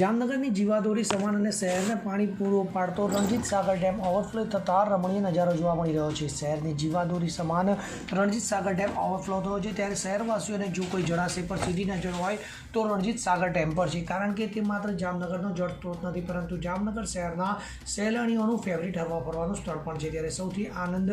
જામનગરની જીવાદોરી સમાન અને શહેરને પાણી પૂરું પાડતો રણજીત સાગર ડેમ ઓવરફ્લો થતાં રમણીય નજારો જોવા મળી રહ્યો છે. શહેરની જીવાદોરી સમાન રણજીત સાગર ડેમ ઓવરફ્લો થયો છે. ત્યારે શહેરવાસીઓને જો કોઈ જળાશય પર સીધી નજર હોય તો રણજીત સાગર ડેમ પર છે. કારણ કે તે માત્ર જામનગરનો જળ સ્ત્રોત નથી, પરંતુ જામનગર શહેરના સહેલાણીઓનું ફેવરિટ હરવા ફરવાનું સ્થળ પણ છે. ત્યારે સૌથી આનંદ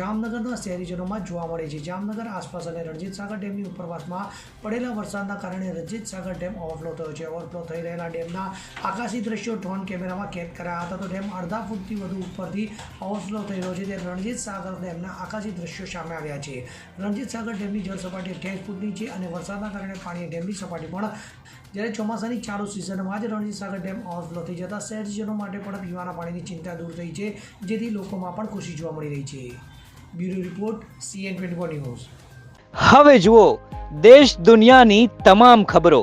જામનગરના શહેરીજનોમાં જોવા મળે છે. જામનગર આસપાસ અને રણજીત સાગર ડેમની ઉપરવાસમાં પડેલા વરસાદના કારણે રણજીત સાગર ડેમ ઓવરફ્લો થયો છે. ઓવરફ્લો થઈ રહેલા ડેમના આકાશી દ્રશ્યો ડ્રોન કેમેરામાં કેદ કરાયા હતા. તો ડેમ અડધા ફૂટથી વધુ ઉપરથી ઓવરફ્લો થઈ રહ્યો છે. તે રણજીત સાગર ડેમના આકાશી દ્રશ્યો સામે આવ્યા છે. રણજીત સાગર ડેમની જળ સપાટી અઠ્યાવીસ ફૂટની છે અને વરસાદના કારણે પાણી ડેમની સપાટી પણ જ્યારે ચોમાસાની ચાલુ સિઝનમાં જ રણજીત સાગર ડેમ ઓવરફ્લો થઈ જતા શહેરજનો માટે પણ પીવાના પાણીની ચિંતા દૂર થઈ છે, જેથી લોકોમાં પણ ખુશી જોવા મળી રહી છે. Bureau report CN twenty news. હવે જુઓ, દેશ દુનિયાની તમામ ખબરો.